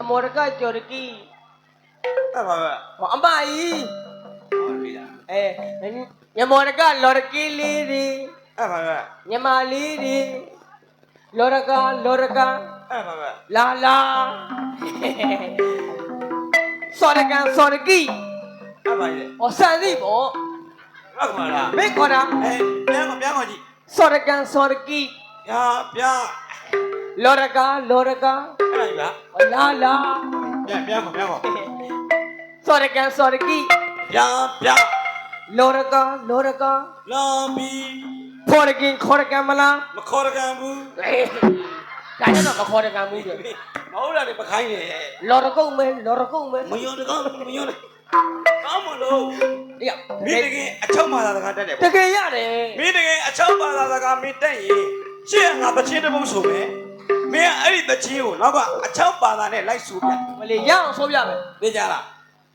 အမော်ရကကျော်ရကီအဲ့ပါပဲဟောအမကြီးဟုတ်ပြီလားအဲညမော်ရကလော်ရကီလေးဒီအဲ့ပါပဲညမလေးဒီလော်ရကလော်ရကအဲ့ပါပဲလာလာစောရကန်စောရကီအဲ့ပါလေဟောဆန်စီပေါ့ဟုတ်ပါလားမေခေါ်တာအဲပြန်ကပြန်ကကြည့်စောရကန်စောရကီပြပြလော်ရကလော်ရက အဲ့ဒါပါလာလာပြန်ပြန်ကပြန်ကစောရကန်စောရကီပြန်ပြလော်ရကလော်ရကလာပြီဖော်ရကင်ခေါ်ရကန်မလားမခေါ်ရကံဘူးအေးဒါကြတော့မခေါ်ရကန်ဘူးလေမဟုတ်လားလေပခိုင်းနေလော်ရကုတ်မဲလော်ရကုတ်မဲမယုံတကောင်းမယုံကောင်းမလို့အေးမင်းတကယ်အချောက်မာသာတကားတက်တယ်တပေါ့ကယ်ရတယ်မင်းတကယ်အချောက်မာသာတကားမင်းတက်ရင်ရှေ့ကငါတချင်းတစ်ပုတ်ဆိုမယ် မင်းအဲ့ဒီတချင်းကိုနောက်ကအချောက်ပါတာနဲ့လိုက်ဆိုပြမလေးရအောင်ဆိုပြမယ်သိကြလား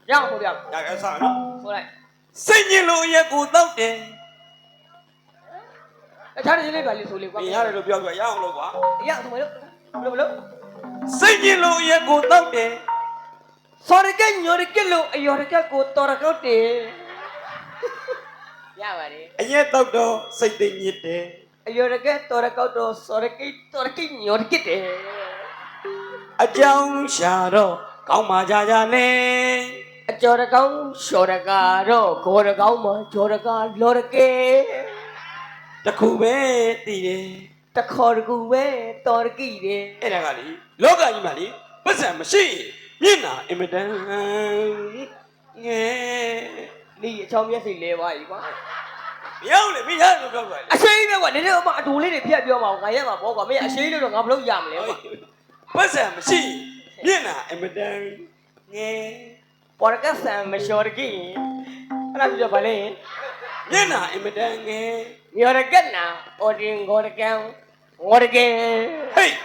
ရအောင်ဆိုပြမယ်ဒါကစားနော်ဆိုလိုက်စိတ်ညစ်လို့ရက်ကိုတောက်တယ်တခြားတစ်လေးပါလေးဆိုလေးကွာမင်းရတယ်လို့ပြောပြရအောင်လို့ကွာရအောင်ဆိုမလို့ဘလို့ဘလို့စိတ်ညစ်လို့ရက်ကိုတောက်တယ်စောရကညောရကလို့အယောရကကိုတော်ရကုတ်တယ်ရပါတယ်အရက်တောက်တော့စိတ်သိညစ်တယ် အယောရကတော်ရကုတ်တော့စောရကိတော်ရကိညောရကတယ်အကြောင်းရှာတော့ကောင်းမှကြကြနဲ့အကျော်ရကောင်ရှော်ရကတော့ဂေါ်ရကောင်မဂျော်ရကလော်ရကေတခုပဲတည်တယ်တခေါ်တကူပဲတော်ရကိတယ်အဲ့ဒါကလေလောကကြီးမှာလေပတ်စံမရှိမျက်နာအင်မတန်ငဲဒီအချောင်းမျက်စိလဲပါကြီးကွာ မရောက်လေမင်းရတယ်လို့ပြောပြလေအရှိန်ပဲကွာနည်းနည်းအမအတူလေးတွေဖြတ်ပြောမှာငါရက်မှာပေါ့ကွာမင်းအရှိန်လို့တော့ငါမလုပ်ရမလဲကွာပတ်စံမရှိမျက်နာအင်မတန်ငဲပေါ်ရကဆန်မရှော်ရကိအဲ့ဒါပြောပါလေမျက်နာအင်မတန်ငဲညော်ရကနာအော်ဒင်ဂေါ်ရကန်ငေါ်ရကေဟေးဂုံ